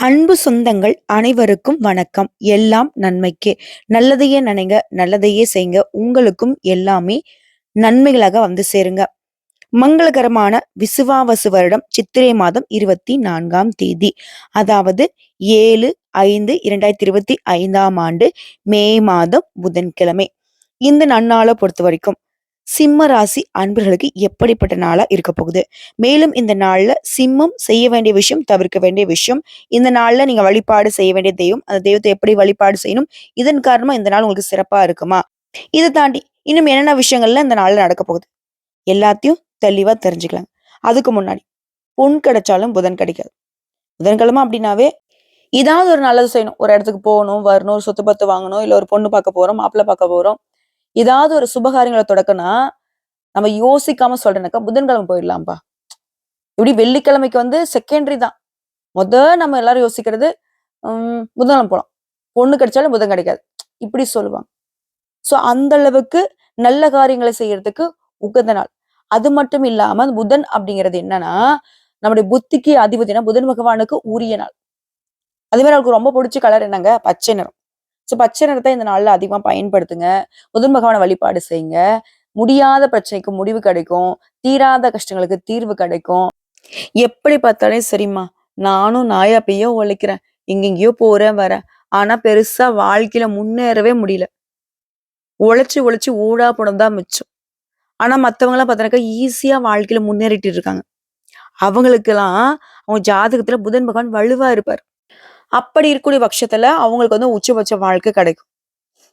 அன்பு சொந்தங்கள் அனைவருக்கும் வணக்கம். எல்லாம் நன்மைக்கே. நல்லதையே நினைங்க, நல்லதையே செய்ங்க. உங்களுக்கும் எல்லாமே நன்மைகளாக வந்து சேருங்க. மங்களகரமான விசுவாவசு வருடம் சித்திரை மாதம் இருபத்தி நான்காம் தேதி அதாவது ஏழு ஐந்து இரண்டாயிரத்தி இருபத்தி ஐந்தாம் ஆண்டு மே மாதம் புதன்கிழமை இந்த நன்னாளை பொறுத்த வரைக்கும் சிம்ம ராசி அன்பர்களுக்கு எப்படிப்பட்ட நாளா இருக்க போகுது? மேலும் இந்த நாள்ல சிம்மம் செய்ய வேண்டிய விஷயம் தவிர்க்க வேண்டிய விஷயம் இந்த நாள்ல நீங்க வழிபாடு செய்ய வேண்டிய தெய்வம் அந்த தெய்வத்தை எப்படி வழிபாடு செய்யணும்? இதன் காரணமா இந்த நாள் உங்களுக்கு சிறப்பா இருக்குமா? இதை தாண்டி இன்னும் என்னென்ன விஷயங்கள்ல இந்த நாள்ல நடக்க போகுது? எல்லாத்தையும் தெளிவா தெரிஞ்சுக்கலாம். அதுக்கு முன்னாடி பொன் கிடைச்சாலும் புதன் கிடைக்காது. புதன்கிழமை அப்படின்னாவே ஏதாவது ஒரு நல்லது செய்யணும். ஒரு இடத்துக்கு போகணும் வரணும் ஒரு சொத்து பத்து வாங்கணும் இல்ல ஒரு பொண்ணு பார்க்க போறோம் மாப்பிள்ளை பார்க்க போறோம். ஏதாவது ஒரு சுபகாரியங்களை தொடக்கனா நம்ம யோசிக்காம சொல்றேனாக்கா புதன்கிழமை போயிடலாம்ப்பா இப்படி வெள்ளிக்கிழமைக்கு வந்து செகண்டரி தான். முத நம்ம எல்லாரும் யோசிக்கிறது உம் புதன்கிழமை போலாம் பொண்ணு கிடைச்சாலும் புதன் கிடைக்காது. இப்படி சொல்லுவாங்க. ஸோ அந்த அளவுக்கு நல்ல காரியங்களை செய்யறதுக்கு உகந்த நாள். அது மட்டும் இல்லாம புதன் அப்படிங்கிறது என்னன்னா நம்முடைய புத்திக்கு அதிபதினா புதன் பகவானுக்கு உரிய நாள். அதே மாதிரி அவருக்கு ரொம்ப பிடிச்ச கலர் என்னங்க? பச்சை நிறம். ஸோ பச்சை நிறத்தை இந்த நாளில் அதிகமாக பயன்படுத்துங்க. முதன் பகவானை வழிபாடு செய்யுங்க. முடியாத பிரச்சனைக்கு முடிவு கிடைக்கும். தீராத கஷ்டங்களுக்கு தீர்வு கிடைக்கும். எப்படி பார்த்தாலும் சரிம்மா நானும் நாயா பெய்யோ உழைக்கிறேன். எங்கெங்கேயோ போறேன் வரேன். ஆனா பெருசா வாழ்க்கையில முன்னேறவே முடியல. உழைச்சி உழைச்சி ஊடா படம் தான் மிச்சம். ஆனா மத்தவங்க பார்த்தனாக்கா ஈஸியா வாழ்க்கையில முன்னேறிட்டு இருக்காங்க. அவங்களுக்கெல்லாம் அவங்க ஜாதகத்துல புதன் பகவான் வலுவா இருப்பார். அப்படி இருக்கக்கூடிய பட்சத்துல அவங்களுக்கு வந்து உச்சபட்ச வாழ்க்கை கிடைக்கும்.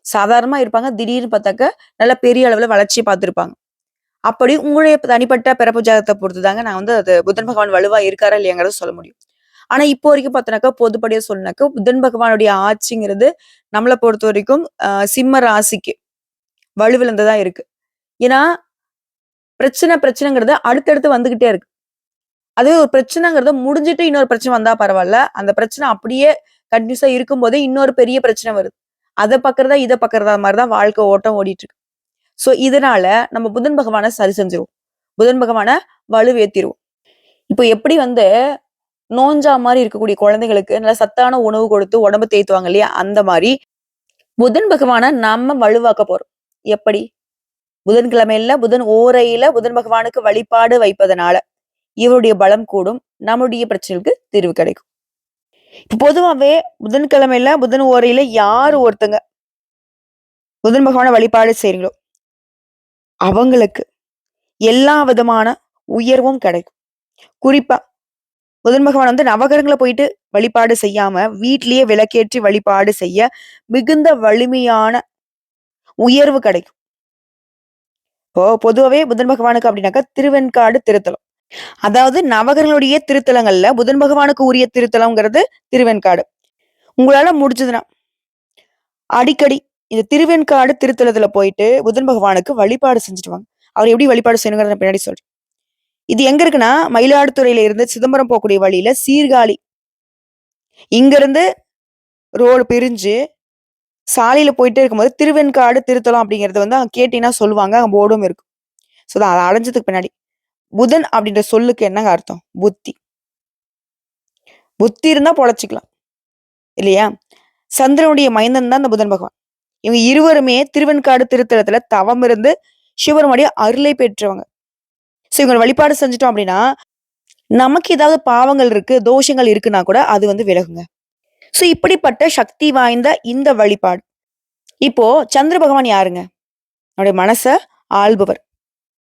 சாதாரணமா இருப்பாங்க திடீர்னு பார்த்தாக்க நல்ல பெரிய அளவுல வளர்ச்சி பார்த்திருப்பாங்க. அப்படி உங்களுடைய தனிப்பட்ட பிறப்பு ஜாதகத்தை பொறுத்து தாங்க நான் வந்து அது புதன் பகவான் வலுவா இருக்காரா இல்லையாங்கிறத சொல்ல முடியும். ஆனா இப்போ வரைக்கும் பார்த்தோன்னாக்கா பொதுப்படியா சொன்னாக்கா புதன் பகவானுடைய ஆட்சிங்கிறது நம்மளை பொறுத்த வரைக்கும் ஆஹ் சிம்ம ராசிக்கு வலுவிழந்ததா இருக்கு. ஏன்னா பிரச்சனை பிரச்சனைங்கிறது அடுத்தடுத்து வந்துகிட்டே இருக்கு. அது ஒரு பிரச்சனைங்கிறது முடிஞ்சிட்டு இன்னொரு பிரச்சனை வந்தா பரவாயில்ல. அந்த பிரச்சனை அப்படியே கண்டினியூஸா இருக்கும் போதே இன்னொரு பெரிய பிரச்சனை வருது. அதை பக்கறதா இதை பக்கறதா மாதிரிதான் வாழ்க்கை ஓட்டம் ஓடிட்டு இருக்கு சோ இதனால நம்ம புதன் பகவானை சரி செஞ்சிருவோம். புதன் பகவானை வலுவேத்திடுவோம் இப்போ எப்படி வந்து நோஞ்சா மாதிரி இருக்கக்கூடிய குழந்தைகளுக்கு நல்ல சத்தான உணவு கொடுத்து உடம்பு தேய்த்துவாங்க இல்லையா? அந்த மாதிரி புதன் பகவானை நம்ம வலுவாக்க போறோம். எப்படி? புதன்கிழமையில புதன் ஓரையில புதன் பகவானுக்கு வழிபாடு வைப்பதனால. இவருடைய பலம் கூடும். நம்முடைய பிரச்சனைகளுக்கு தீர்வு கிடைக்கும். இப்போ பொதுவாகவே புதன்கிழமையில புதன் ஓரையில யார் ஒருத்தங்க புதன் பகவான வழிபாடு செய்கிறீங்களோ அவங்களுக்கு எல்லா விதமான உயர்வும் கிடைக்கும். குறிப்பா புதன் பகவான் வந்து நவகரங்களை போயிட்டு வழிபாடு செய்யாம வீட்லயே விளக்கேற்றி வழிபாடு செய்ய மிகுந்த வலிமையான உயர்வு கிடைக்கும். இப்போ பொதுவாகவே புதன் பகவானுக்கு அப்படின்னாக்கா திருவெண்காடு திருத்தலம். அதாவது நவகர்களுடைய திருத்தலங்கள்ல புதன் பகவானுக்கு உரிய திருத்தலம்ங்கிறது திருவெண்காடு. உங்களால முடிஞ்சதுன்னா அடிக்கடி இந்த திருவெண்காடு திருத்தலத்துல போயிட்டு புதன் பகவானுக்கு வழிபாடு செஞ்சுட்டு வாங்க. அவர் எப்படி வழிபாடு செய்யணுங்கிறத பின்னாடி சொல்றேன். இது எங்க இருக்குன்னா மயிலாடுதுறையில இருந்து சிதம்பரம் போகக்கூடிய வழியில சீர்காழி. இங்க இருந்து ரோடு பிரிஞ்சு சாலையில போயிட்டே இருக்கும்போது திருவெண்காடு திருத்தலம் அப்படிங்கறது வந்து அங்க கேட்டீங்கன்னா சொல்லுவாங்க அங்க போர்டும் இருக்கும். ஸோ அதை அடைஞ்சதுக்கு பின்னாடி புதன் அப்படின்ற சொல்லுக்கு என்னங்க அர்த்தம்? புத்தி. புத்தி இருந்தா பொழைச்சிக்கலாம். இல்லையா? சந்திரனுடைய மைந்தன் தான் இந்த புதன் பகவான். இவங்க இருவருமே திருவெண்காடு திருத்தலத்துல தவம் இருந்து சிவருடைய அருளை பெற்றவங்க. ஸோ இவங்க வழிபாடு செஞ்சிட்டோம் அப்படின்னா நமக்கு ஏதாவது பாவங்கள் இருக்கு தோஷங்கள் இருக்குன்னா கூட அது வந்து விலகுங்க. ஸோ இப்படிப்பட்ட சக்தி வாய்ந்த இந்த வழிபாடு. இப்போ சந்திர பகவான் யாருங்க? நம்முடைய மனச ஆள்பவர்.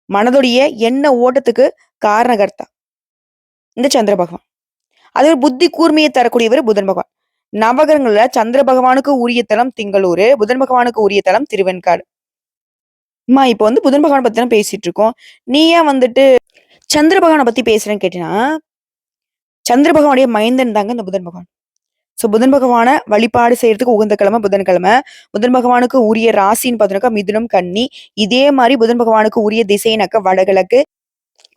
மனதுடைய எண்ண ஓட்டத்துக்கு காரணகர்த்தா. இந்த சந்திர பகவான். அதே புத்தி கூர்மையை தரக்கூடியவர் புதன் பகவான். நவகரங்கள்ல சந்திர பகவானுக்கு உரிய தலம் திங்களூர் புதன் பகவானுக்கு உரிய தலம் திருவெண்காடு. அம்மா இப்போ வந்து புதன் பகவான் பத்தி தான் பேசிட்டு இருக்கோம். நீ ஏன் வந்துட்டு சந்திர பகவானை பத்தி பேசுறேன்னு கேட்டீங்கன்னா சந்திர பகவானுடைய மைந்தன் தாங்க இந்த புதன் பகவான். சோ புதன் பகவானை வழிபாடு செய்யறதுக்கு உகந்த கிழமை புதன்கிழமை புதன் பகவானுக்கு உரிய ராசின்னு பார்த்தோம்னாக்கா மிதுனம் கன்னி. இதே மாதிரி புதன் பகவானுக்கு உரிய திசைனாக்க வடகிழக்கு.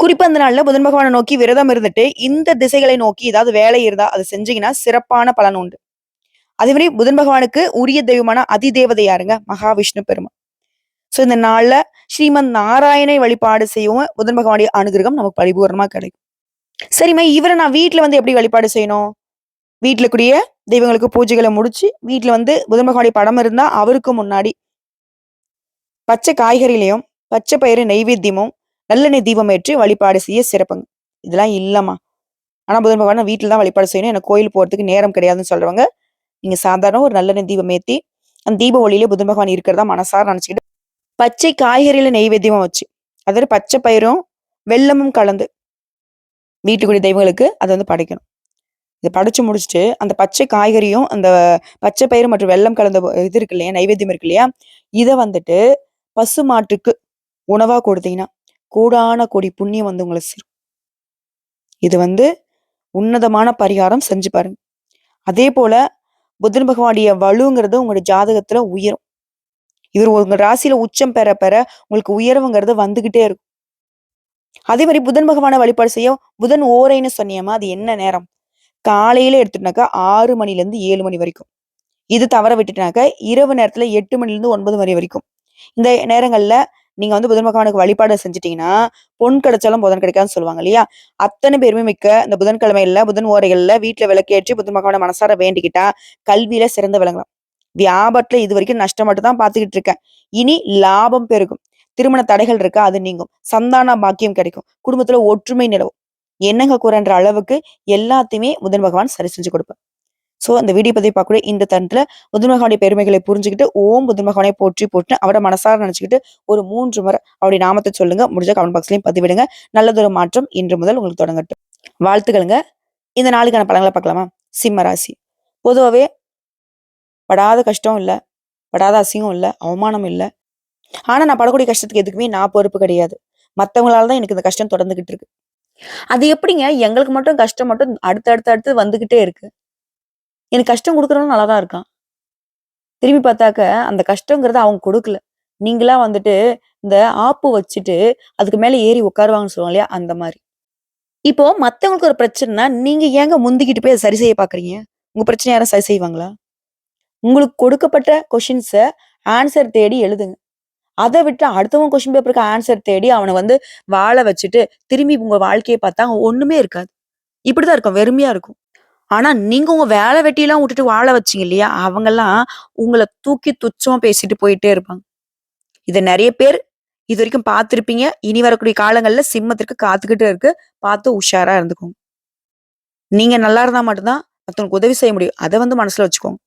குறிப்பா அந்த நாள்ல புதன் பகவானை நோக்கி விரதம் இருந்துட்டு இந்த திசைகளை நோக்கி ஏதாவது வேலை இருந்தா அதை செஞ்சீங்கன்னா சிறப்பான பலன் உண்டு. அதே மாதிரி புதன் பகவானுக்கு உரிய தெய்வமான அதிதேவதை யாருங்க? மகாவிஷ்ணு பெருமாள் சோ இந்த நாள்ல ஸ்ரீமன் நாராயணை வழிபாடு செய்யவும் புதன் பகவானுடைய அனுகிரகம் நமக்கு பரிபூர்ணமா கிடைக்கும். சரிம்மா இவரை நான் வீட்டுல வந்து எப்படி வழிபாடு செய்யணும்? வீட்டில் கூடிய தெய்வங்களுக்கு பூஜைகளை முடிச்சு வீட்டில் வந்து புதன் பகவானுடைய படம் இருந்தால் அவருக்கு முன்னாடி பச்சை காய்கறிலையும் பச்சை பயிறு நெய்வேத்தியமும் நல்லெண்ணெய் தீபம் ஏற்றி வழிபாடு செய்ய சிறப்புங்க. இதெல்லாம் இல்லைம்மா. ஆனால் புதன் பகவான் வீட்டில் தான் வழிபாடு செய்யணும். எனக்கு கோயில் போகிறதுக்கு நேரம் கிடையாதுன்னு சொல்கிறவங்க நீங்கள் சாதாரண ஒரு நல்லெண்ணெய் தீபம் ஏற்றி அந்த தீப ஒளியிலே புதன் பகவான் இருக்கிறதா மனசார நினச்சிக்கிட்டு பச்சை காய்கறியில நெய்வேத்தியமும் வச்சு அதாவது பச்சை பயிரும் வெல்லமும் கலந்து வீட்டுக்குடி தெய்வங்களுக்கு அதை வந்து படைக்கணும். இதை படைச்சு முடிச்சுட்டு அந்த பச்சை காய்கறியும் அந்த பச்சை பயிறு மற்றும் வெள்ளம் கலந்த இது இருக்கு இல்லையா நைவேத்தியம் இருக்கு இல்லையா இதை வந்துட்டு பசு மாட்டுக்கு உணவா கொடுத்தீங்கன்னா கூடான கொடி புண்ணியம் வந்து உங்களை சேரும். இது வந்து உன்னதமான பரிகாரம் செஞ்சு பாருங்க. அதே போல புத்தன் பகவானுடைய வலுங்கிறது உங்களுடைய ஜாதகத்துல உயரும். இவர் உங்க ராசியில உச்சம் பெற பெற உங்களுக்கு உயர்வுங்கிறது வந்துகிட்டே இருக்கும். அதே மாதிரி புதன் பகவானை வழிபாடு செய்ய புதன் ஓரைன்னு சொன்னியம்மா அது என்ன நேரம்? காலையில எடுத்துட்டாக்கா ஆறு மணிலேருந்து ஏழு மணி வரைக்கும். இது தவற விட்டுட்டாக்க இரவு நேரத்துல எட்டு மணிலேருந்து ஒன்பது மணி வரைக்கும். இந்த நேரங்கள்ல நீங்க வந்து புதன் பகவானுக்கு வழிபாடு செஞ்சிட்டீங்கன்னா பொன் கிடைச்சாலும் புதன் கிடைக்காதுன்னு சொல்லுவாங்க இல்லையா? அத்தனை பேருமே மிக்க இந்த புதன்கிழமையில புதன் ஓரைகள்ல வீட்டுல விளக்கேற்றி புதன் பகவானை மனசார வேண்டிக்கிட்டா கல்வியில சிறந்து விளங்கலாம். வியாபாரத்துல இது வரைக்கும் நஷ்டம் மட்டும் தான் பாத்துக்கிட்டு இருக்கேன். இனி லாபம் பெருகும். திருமண தடைகள் இருக்கா? அது நீங்கும். சந்தான பாக்கியம் கிடைக்கும். குடும்பத்துல ஒற்றுமை நிலவும். என்னங்க கூறன்ற அளவுக்கு எல்லாத்தையுமே புதன் பகவான் சரி செஞ்சு கொடுப்பார். சோ அந்த வீடியோ பதிவு பார்க்கக்கூடிய இந்த தருணத்துல புதன் பகவானுடைய பெருமைகளை புரிஞ்சுக்கிட்டு ஓம் புதன் பகவானை போற்றி போட்டு அவரை மனசார நினச்சிக்கிட்டு ஒரு மூன்று முறை அவருடைய நாமத்தை சொல்லுங்க. முடிஞ்ச கமெண்ட் பாக்ஸ்லையும் பதிவிடுங்க. நல்லதொரு மாற்றம் இன்று முதல் உங்களுக்கு தொடங்கட்டும். வாழ்த்துக்களுங்க. இந்த நாளுக்கான பழங்களை பார்க்கலாமா? சிம்ம ராசி. பொதுவாகவே படாத கஷ்டம் இல்லை. படாத அசிங்கம் இல்லை. அவமானம் இல்லை. ஆனா நான் படக்கூடிய கஷ்டத்துக்கு எதுக்குமே நான் பொறுப்பு கிடையாது. மற்றவங்களால தான் எனக்கு இந்த கஷ்டம் தொடர்ந்துகிட்டு இருக்கு. அது எப்படிங்க? எங்களுக்கு மட்டும் கஷ்டம் மட்டும் அடுத்து அடுத்து அடுத்து வந்துகிட்டே இருக்கு. எனக்கு கஷ்டம் கொடுக்குறவங்க நல்லா தான் இருக்கான். திரும்பி பார்த்தாக்க அந்த கஷ்டங்கிறத அவங்க கொடுக்கல. நீங்களா வந்துட்டு இந்த ஆப்பு வச்சுட்டு அதுக்கு மேல ஏறி உட்காருவாங்கன்னு சொல்லுவாங்க இல்லையா? அந்த மாதிரி. இப்போ மத்தவங்களுக்கு ஒரு பிரச்சனைனா நீங்க ஏங்க முந்திக்கிட்டு போய் சரி செய்ய பாக்குறீங்க உங்க பிரச்சனை யாரும் சரி செய்வாங்களா? உங்களுக்கு கொடுக்கப்பட்ட கொஷின்ஸை ஆன்சர் தேடி எழுதுங்க. அதை விட்டு அடுத்தவங்க கொஸ்டின் பேப்பருக்கு ஆன்சர் தேடி அவனை வந்து வாழ வச்சுட்டு திரும்பி உங்க வாழ்க்கையை பார்த்தா ஒண்ணுமே இருக்காது. இப்படிதான் இருக்கும் வெறுமையா இருக்கும். ஆனா நீங்க உங்க வேலை வெட்டியெல்லாம் விட்டுட்டு வாழ வச்சீங்க இல்லையா? அவங்கெல்லாம் உங்களை தூக்கி துச்சமா பேசிட்டு போயிட்டே இருப்பாங்க. இதை நிறைய பேர் இது வரைக்கும் பார்த்துருப்பீங்க. இனி வரக்கூடிய காலங்கள்ல சிம்மத்திற்கு காத்துக்கிட்டு இருக்கு. பார்த்து உஷாரா இருந்துக்கோங்க. நீங்க நல்லா இருந்தா மட்டும்தான் மற்றவங்களுக்கு உதவி செய்ய முடியும். அதை வந்து மனசுல வச்சுக்கோங்க.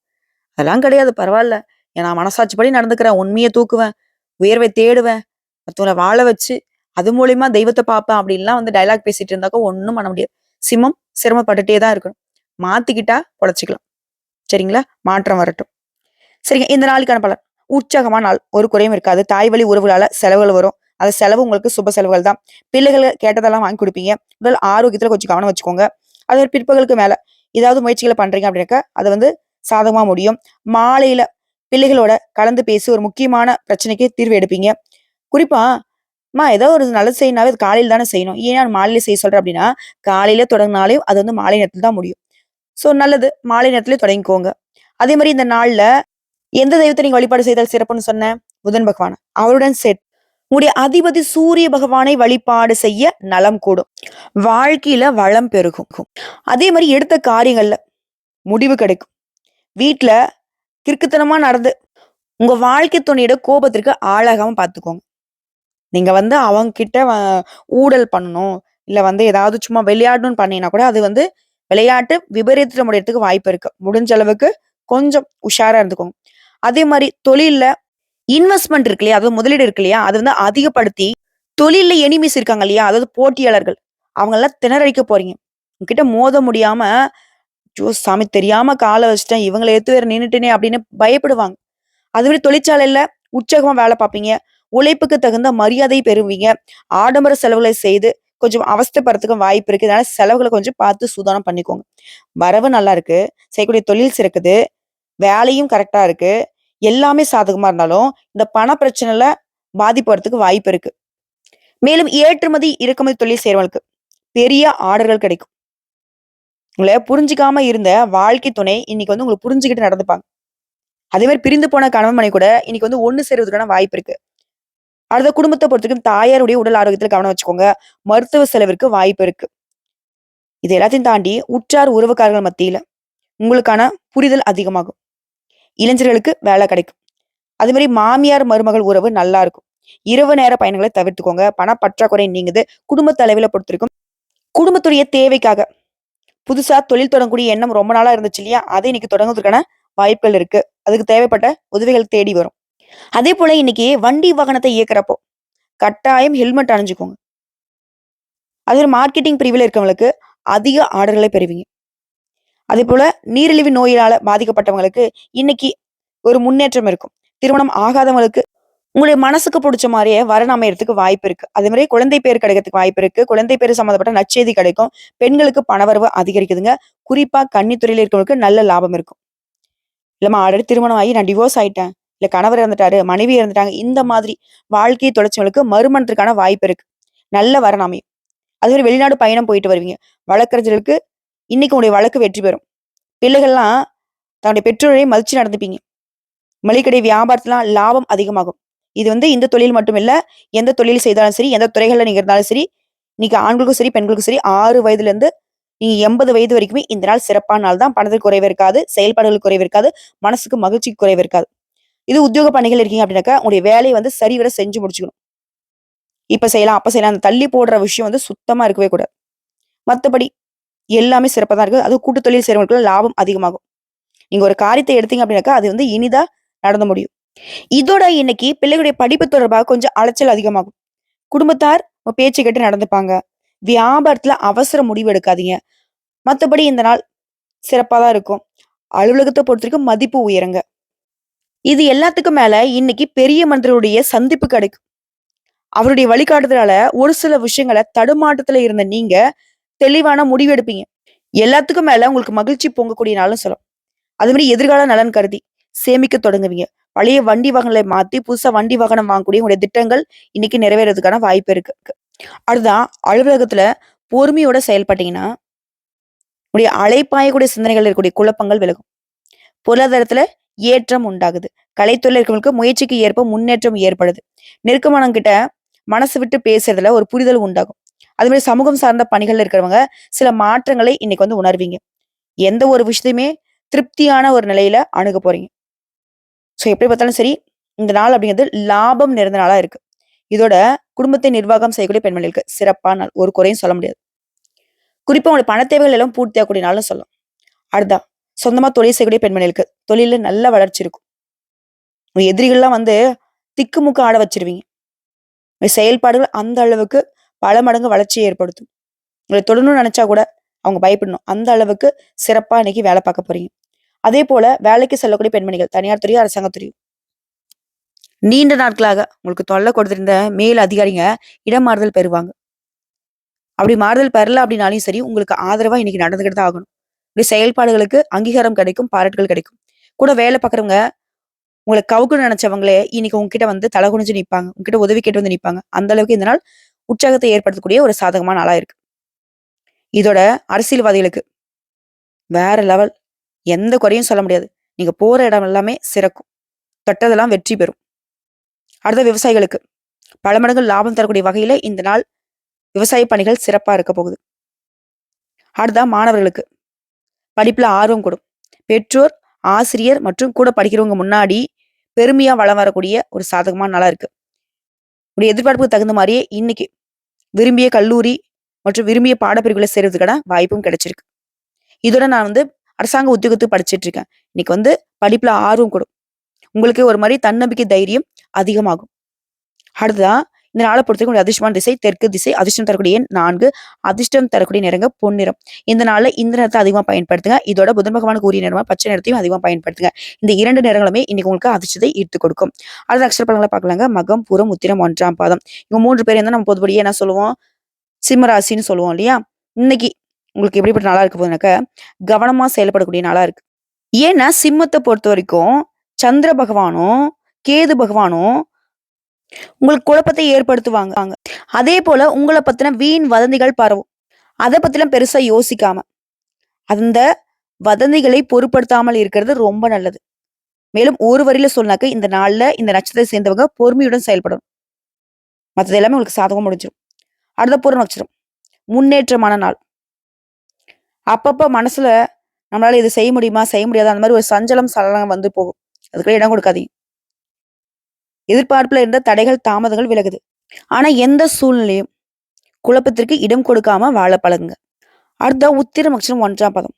அதெல்லாம் கிடையாது பரவாயில்ல. நான் மனசாட்சிப்படி நடந்துக்கிறேன். உண்மையை தூக்குவேன். உயர்வை தேடுவேன். மற்றவங்களை வாழ வச்சு அது மூலியமா தெய்வத்தை பார்ப்பேன் அப்படின்லாம் வந்து டயலாக் பேசிட்டு இருந்தாக்கா ஒன்றும் பண்ண முடியாது. சிம்மம் சிரமப்பட்டுட்டே தான் இருக்கணும். மாத்திக்கிட்டா பொழைச்சிக்கலாம். சரிங்களா? மாற்றம் வரட்டும். சரிங்க இந்த நாளுக்கான பலன். உற்சாகமான நாள். ஒரு குறையும் இருக்காது. தாய் வழி உறவுகளால செலவுகள் வரும். அது செலவு உங்களுக்கு சுப செலவுகள் தான். பிள்ளைகள் கேட்டதெல்லாம் வாங்கி கொடுப்பீங்க. உடல் ஆரோக்கியத்துல கொஞ்சம் கவனம் வச்சுக்கோங்க. அது ஒரு பிற்பகலுக்கு மேல. ஏதாவது முயற்சிகளை பண்றீங்க அப்படின்னாக்க அது வந்து சாதகமா முடியும். மாலையில பிள்ளைகளோட கலந்து பேசி ஒரு முக்கியமான பிரச்சனைக்கு தீர்வு எடுப்பீங்க. குறிப்பா அம்மா ஏதோ ஒரு நல்லது செய்யணாவே அது காலையில தானே செய்யணும். ஏன் நான் மாலையில செய்ய சொல்றேன் அப்படின்னா காலையில தொடங்கினாலே அது வந்து மாலை நேரத்துல தான் முடியும். சோ நல்லது. மாலை நேரத்துலயே தொடங்கிக்கோங்க. அதே மாதிரி இந்த நாள்ல எந்த தெய்வத்தை நீங்க வழிபாடு செய்தால் சிறப்புன்னு சொன்னேன் புதன் பகவான். அவருடன் செட். உங்களுடைய அதிபதி சூரிய பகவானை வழிபாடு செய்ய நலம் கூடும். வாழ்க்கையில வளம் பெருகும். அதே மாதிரி எடுத்த காரியங்கள்ல முடிவு கிடைக்கும். வீட்ல கிறுக்குத்தனமா நடந்து உங்க வாழ்க்கை துணையோட கோபத்திற்கு ஆளாகாம பாத்துக்கோங்க. நீங்க வந்து அவங்க கிட்ட ஊடல் பண்ணணும் இல்ல வந்து ஏதாவது சும்மா விளையாடணும்னு பண்ணீங்கன்னா கூட அது வந்து விளையாட்டு விபரீதத்துல முடியறதுக்கு வாய்ப்பு இருக்கு. முடிஞ்ச அளவுக்கு கொஞ்சம் உஷாரா இருந்துக்கோங்க. அதே மாதிரி தொழில்ல இன்வெஸ்ட்மெண்ட் இருக்கு இல்லையா அதாவது முதலீடு இருக்கு இல்லையா அது வந்து அதிகப்படுத்தி தொழில்ல எனிமிஸ் இருக்காங்க இல்லையா அதாவது போட்டியாளர்கள் அவங்க எல்லாம் திணறடிக்க போறீங்க. உங்ககிட்ட மோத முடியாம ஐயோ சாமி தெரியாம காலை வச்சுட்டேன். இவங்களை எடுத்து வேற நின்றுட்டேனே அப்படின்னு பயப்படுவாங்க. அதுவே தொழிற்சாலையில உற்சாகமா வேலை பார்ப்பீங்க. உழைப்புக்கு தகுந்த மரியாதை பெறுவீங்க. ஆடம்பர செலவுகளை செய்து கொஞ்சம் அவஸ்தைப்படுறதுக்கும் வாய்ப்பு இருக்கு. அதனால செலவுகளை கொஞ்சம் பார்த்து சூதானம் பண்ணிக்கோங்க. வரவு நல்லா இருக்கு. செய்யக்கூடிய தொழில் சிறக்குது. வேலையும் கரெக்டா இருக்கு. எல்லாமே சாதகமா இருந்தாலும் இந்த பண பிரச்சனைல பாதிப்படுறதுக்கு வாய்ப்பு இருக்கு. மேலும் ஏற்றுமதி இறக்குமதி தொழில் செய்யறவங்களுக்கு பெரிய ஆர்டர்கள் கிடைக்கும். உங்களை புரிஞ்சிக்காம இருந்த வாழ்க்கை துணை இன்னைக்கு வந்து உங்களை புரிஞ்சுக்கிட்டு நடந்துப்பாங்க. அதே மாதிரி பிரிந்து போன கணவன் மனை கூட இன்னைக்கு வந்து ஒன்று சேருவதற்கான வாய்ப்பு இருக்கு. அடுத்த குடும்பத்தை பொறுத்தவரைக்கும் தாயாருடைய உடல் ஆரோக்கியத்தில் கவனம் வச்சுக்கோங்க. மருத்துவ செலவிற்கு வாய்ப்பு இருக்கு. இது எல்லாத்தையும் தாண்டி உற்றார் உறவுக்காரர்கள் மத்தியில உங்களுக்கான புரிதல் அதிகமாகும். இளைஞர்களுக்கு வேலை கிடைக்கும். அதே மாதிரி மாமியார் மருமகள் உறவு நல்லா இருக்கும். இரவு நேர பயணங்களை தவிர்த்துக்கோங்க. பண பற்றாக்குறை நீங்குது. குடும்ப தலைவில பொறுத்திருக்கும் குடும்பத்துடைய தேவைக்காக புதுசா தொழில் தொடங்கக்கூடிய எண்ணம் ரொம்ப நாளா இருந்துச்சு இல்லையா? அதை இன்னைக்கு தொடங்குவதற்கான வாய்ப்புகள் இருக்கு. அதுக்கு தேவைப்பட்ட உதவிகள் தேடி வரும். அதே போல இன்னைக்கு வண்டி வாகனத்தை இயக்குறப்போ கட்டாயம் ஹெல்மெட் அணிஞ்சுக்கோங்க. அதே ஒரு மார்க்கெட்டிங் பிரிவில் இருக்கவங்களுக்கு அதிக ஆர்டர்களை பெறுவீங்க. அதே போல நீரிழிவு நோயினால பாதிக்கப்பட்டவங்களுக்கு இன்னைக்கு ஒரு முன்னேற்றம் இருக்கும். திருமணம் ஆகாதவங்களுக்கு உங்களுடைய மனசுக்கு பிடிச்ச மாதிரியே வரன் அமையறதுக்கு வாய்ப்பு இருக்கு. அதே மாதிரி குழந்தை பேர் கிடைக்கிறதுக்கு வாய்ப்பு இருக்கு. குழந்தை பேர் சம்மந்தப்பட்ட நச்செய்தி கிடைக்கும். பெண்களுக்கு பணவரவு அதிகரிக்குதுங்க. குறிப்பா கன்னித்துறையில இருக்கிறவங்களுக்கு நல்ல லாபம் இருக்கும். இல்லம்மா ஆல்ரெடி திருமணம் ஆகி நான் டிவோர்ஸ் ஆயிட்டேன். இல்ல கணவர் இறந்துட்டாரு மனைவி இறந்துட்டாங்க. இந்த மாதிரி வாழ்க்கையை தொலைச்சவங்களுக்கு மறுமணத்திற்கான வாய்ப்பு இருக்கு. நல்ல வரன் அமையும் அதே மாதிரி வெளிநாடு பயணம் போயிட்டு வருவீங்க. வழக்கறிஞர்களுக்கு இன்னைக்கு உங்களுடைய வழக்கு வெற்றி பெறும். பிள்ளைகள்லாம் தன்னுடைய பெற்றோரை மதிச்சு நடந்துப்பீங்க. மளிகடை வியாபாரத்துலாம் லாபம் அதிகமாகும். இது வந்து இந்த தொழில் மட்டும் இல்லை எந்த தொழில் செய்தாலும் சரி எந்த துறைகளில் நீங்கள் இருந்தாலும் சரி இன்னைக்கு ஆண்களுக்கும் சரி பெண்களுக்கும் சரி ஆறு வயதுலேருந்து நீங்கள் எண்பது வயது வரைக்குமே இந்த நாள் சிறப்பான நாள் தான். பணத்துக்கு குறைவு இருக்காது செயல்பாடுகள் குறைவு இருக்காது மனசுக்கு மகிழ்ச்சிக்கு குறைவு இருக்காது. இது உத்தியோக பணிகள் இருக்கீங்க அப்படின்னாக்கா உங்களுடைய வேலையை வந்து சரிவர செஞ்சு முடிச்சுக்கணும். இப்போ செய்யலாம் அப்போ செய்யலாம். அந்த தள்ளி போடுற விஷயம் வந்து சுத்தமாக இருக்கவே கூடாது. மற்றபடி எல்லாமே சிறப்பாக தான் இருக்குது அது கூட்டு தொழில் செய்கிறவங்களுக்கு லாபம் அதிகமாகும். நீங்கள் ஒரு காரியத்தை எடுத்தீங்க அப்படின்னாக்கா அது வந்து இனிதாக நடந்து முடியும். இதோட இன்னைக்கு பிள்ளைகளுடைய படிப்பு தொடர்பாக கொஞ்சம் அலைச்சல் அதிகமாகும். குடும்பத்தார் பேச்சு கேட்டு நடந்துப்பாங்க. வியாபாரத்துல அவசர முடிவு எடுக்காதீங்க. மத்தபடி இந்த நாள் சிறப்பாக தான் இருக்கும். அலுவலகத்தை பொறுத்த வரைக்கும் மதிப்பு உயருங்க. இது எல்லாத்துக்கும் மேல இன்னைக்கு பெரிய மனிதருடைய சந்திப்பு கிடைக்கும். அவருடைய வழிகாட்டுதலால ஒரு சில விஷயங்களை தடுமாட்டத்துல இருந்த நீங்க தெளிவான முடிவு எடுப்பீங்க. எல்லாத்துக்கும் மேல உங்களுக்கு மகிழ்ச்சி பொங்கக்கூடிய நாளும் சொல்லலாம். அது மாதிரி எதிர்கால நலன் கருதி சேமிக்க தொடங்குவீங்க. பழைய வண்டி வாகனங்களை மாத்தி புதுசா வண்டி வாகனம் வாங்கக்கூடிய உங்களுடைய திட்டங்கள் இன்னைக்கு நிறைவேறதுக்கான வாய்ப்பு இருக்கு. அதுதான் அலுவலகத்துல பொறுமையோட செயல்பட்டீங்கன்னா உடைய அலைப்பாயக்கூடிய சிந்தனைகள் இருக்கக்கூடிய குழப்பங்கள் விலகும். பொருளாதாரத்துல ஏற்றம் உண்டாகுது. கலைத்துறையில் இருக்கிறவங்களுக்கு முயற்சிக்கு ஏற்ப முன்னேற்றம் ஏற்படுது. நெருக்கமானவங்க கிட்ட மனசு விட்டு பேசுறதுல ஒரு புரிதல் உண்டாகும். அது மாதிரி சமூகம் சார்ந்த பணிகள் இருக்கிறவங்க சில மாற்றங்களை இன்னைக்கு வந்து உணர்வீங்க. எந்த ஒரு விஷயத்தையுமே திருப்தியான ஒரு நிலையில அணுக போறீங்க. ஸோ எப்படி பார்த்தாலும் சரி இந்த நாள் அப்படிங்கிறது லாபம் நிறைந்த நாளாக இருக்கு. இதோட குடும்பத்தை நிர்வாகம் செய்யக்கூடிய பெண்மணிகளுக்கு சிறப்பான நாள். ஒரு குறையும் சொல்ல முடியாது. குறிப்பா உங்களுடைய பண தேவைகள் எல்லாம் பூர்த்தியாகக்கூடிய நாள்னு சொல்லலாம். அடுத்தா சொந்தமாக தொழில் செய்யக்கூடிய பெண்மணிகளுக்கு தொழிலில் நல்ல வளர்ச்சி இருக்கும். உங்கள் எதிரிகள்லாம் வந்து திக்குமுக்கு ஆட வச்சிருவீங்க. உங்கள் செயல்பாடுகள் அந்த அளவுக்கு பல மடங்கு வளர்ச்சியை ஏற்படுத்தும். உங்களை தொடரணும்னு நினச்சா கூட அவங்க பயப்படணும். அந்த அளவுக்கு சிறப்பாக இன்னைக்கு வேலை பார்க்க போறீங்க. அதே போல வேலைக்கு செல்லக்கூடிய பெண்மணிகள் தனியார் துறையும் அரசாங்கத்துறையும் நீண்ட நாட்களாக உங்களுக்கு தொல்லை கொடுத்திருந்த மேல் அதிகாரிங்க இடமாறுதல் பெறுவாங்க. அப்படி மாறுதல் பெறல அப்படின்னாலும் சரி உங்களுக்கு ஆதரவா இன்னைக்கு நடந்துகிட்டு தான் ஆகணும். இப்படி செயல்பாடுகளுக்கு அங்கீகாரம் கிடைக்கும் பாராட்டுகள் கிடைக்கும். கூட வேலை பார்க்குறவங்க உங்களை கவுக்குன்னு நினைச்சவங்களே இன்னைக்கு உங்ககிட்ட வந்து தலை குனிஞ்சு நிற்பாங்க உங்ககிட்ட உதவி கேட்டு வந்து நிற்பாங்க அந்த அளவுக்கு இந்த நாள் உற்சாகத்தை ஏற்படுத்தக்கூடிய ஒரு சாதகமான நாளா இருக்கு. இதோட அரசியல்வாதிகளுக்கு வேற லெவல் எந்த குறையும் சொல்ல முடியாது. நீங்க போற இடம் எல்லாமே சிறக்கும். தொட்டதெல்லாம் வெற்றி பெறும். அடுத்த விவசாயிகளுக்கு. பல மடங்கு லாபம் தரக்கூடிய வகையில இந்த நாள் விவசாய பணிகள் சிறப்பா இருக்க போகுது. அடுத்தா மாணவர்களுக்கு. படிப்புல ஆர்வம் கூடும். பெற்றோர் ஆசிரியர் மற்றும் கூட படிக்கிறவங்க முன்னாடி பெருமையா வளம் வரக்கூடிய ஒரு சாதகமான நாளா இருக்கு. உடைய எதிர்பார்ப்புக்கு தகுந்த மாதிரியே இன்னைக்கு விரும்பிய கல்லூரி மற்றும் விரும்பிய பாடப்பிரிவுகளை சேர்வதுக்கான வாய்ப்பும் கிடைச்சிருக்கு. இதோட நான் வந்து அரசாங்க உத்தியோகத்துக்கு படிச்சுட்டு இருக்கேன் இன்னைக்கு வந்து படிப்புல ஆர்வம் கூடும் உங்களுக்கு ஒரு மாதிரி தன்னம்பிக்கை தைரியம் அதிகமாகும். அடுத்ததான் இந்த நாளை பொறுத்தவரைக்கும் உங்களுடைய அதிர்ஷ்டமான திசை தெற்கு திசை அதிர்ஷ்டம் தரக்கூடிய எண் நான்கு. அதிர்ஷ்டம் தரக்கூடிய நிறங்க பொன்னிறம். இந்த நாளில் இந்த நிறத்தை அதிகமாக பயன்படுத்துங்க. இதோட புதன் பகவான் கூறிய நிறமா பச்சை நிறத்தையும் அதிகமாக பயன்படுத்துங்க. இந்த இரண்டு நிறங்களுமே இன்னைக்கு உங்களுக்கு அதிர்ஷ்டத்தை ஈர்த்து கொடுக்கும். அடுத்த அக்ஷர பலங்களை பார்க்கலாங்க. மகம் புறம் உத்திரம் ஒன்றாம் பாதம். இவங்க மூன்று பேர் இருந்தால் நம்ம பொதுபடியே என்ன சொல்லுவோம்? சிம்மராசின்னு சொல்லுவோம் இல்லையா? இன்னைக்கு உங்களுக்கு எப்படிப்பட்ட நாளா இருக்க போதுனாக்க கவனமா செயல்படக்கூடிய நாளா இருக்கு. ஏன்னா சிம்மத்தை பொறுத்த வரைக்கும் சந்திர பகவானும் கேது பகவானும் உங்களுக்கு குழப்பத்தை ஏற்படுத்துவாங்க. அதே போல உங்களை பத்தின வீண் வதந்திகள் பரவும். அதை பத்திலாம் பெருசா யோசிக்காம. அந்த வதந்திகளை பொருட்படுத்தாமல் இருக்கிறது ரொம்ப நல்லது. மேலும் ஒரு வரியில சொன்னாக்க இந்த நாள்ல இந்த நட்சத்திரத்தை சேர்ந்தவங்க பொறுமையுடன் செயல்படணும். மற்றது எல்லாமே உங்களுக்கு சாதகம் முடிஞ்சிடும் அடுத்த பூர்ண நட்சத்திரம் முன்னேற்றமான நாள். அப்பப்போ மனசுல நம்மளால இது செய்ய முடியுமா செய்ய முடியாதா? அந்த மாதிரி ஒரு சஞ்சலம் சலனம் வந்து போகும். அதுக்குள்ள இடம் கொடுக்காதீங்க. எதிர்பார்ப்புல இருந்த தடைகள் தாமதங்கள் விலகுது. ஆனா எந்த சூழ்நிலையும் குழப்பத்திற்கு இடம் கொடுக்காம வாழ பழகுங்க. அடுத்த உத்திர அக்ஷரம் ஒன்றாம் பதம்.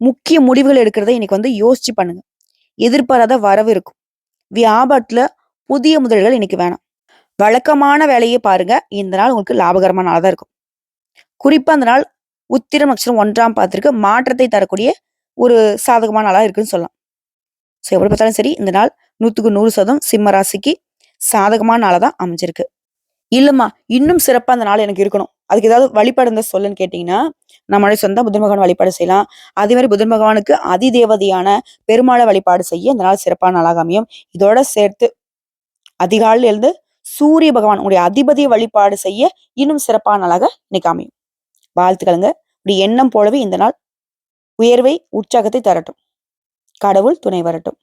முக்கிய முடிவுகள் எடுக்கிறத இன்னைக்கு வந்து யோசிச்சு பண்ணுங்க. எதிர்பாராத வரவு இருக்கும். வியாபாரத்துல புதிய முதல்கள் இன்னைக்கு வேணாம். வழக்கமான வேலையை பாருங்க. இந்த நாள் உங்களுக்கு லாபகரமான நாளாக தான் இருக்கும். குறிப்பா அந்த நாள் உத்திரம் அக்ஷரம் ஒன்றாம் பாதத்திற்கு மாற்றத்தை தரக்கூடிய ஒரு சாதகமான நாளாக இருக்குன்னு சொல்லலாம். ஸோ எப்படி பார்த்தாலும் சரி இந்த நாள் நூற்றுக்கு நூறு சதம் சிம்ம ராசிக்கு சாதகமான நாளாக தான் அமைஞ்சிருக்கு. இல்லைம்மா இன்னும் சிறப்பாக அந்த நாள் எனக்கு இருக்கணும். அதுக்கு ஏதாவது வழிபாடு இருந்தால் சொல்லுன்னு கேட்டிங்கன்னா நம்மளே சொந்தம் புதன் பகவான் வழிபாடு செய்யலாம். அதே மாதிரி புதன் பகவானுக்கு அதிதேவதையான பெருமாளை வழிபாடு செய்ய இந்த நாள் சிறப்பான நாளாக அமையும். இதோட சேர்த்து அதிகாலையில் எழுந்து சூரிய பகவான் உங்களுடைய அதிபதியை வழிபாடு செய்ய இன்னும் சிறப்பான நாளாக இன்னைக்கு அமையும். வாழ்த்துக்களுங்க. இப்படி எண்ணம் போலவே இந்த நாள் உயர்வை உற்சாகத்தை தரட்டும். கடவுள் துணை வரட்டும்.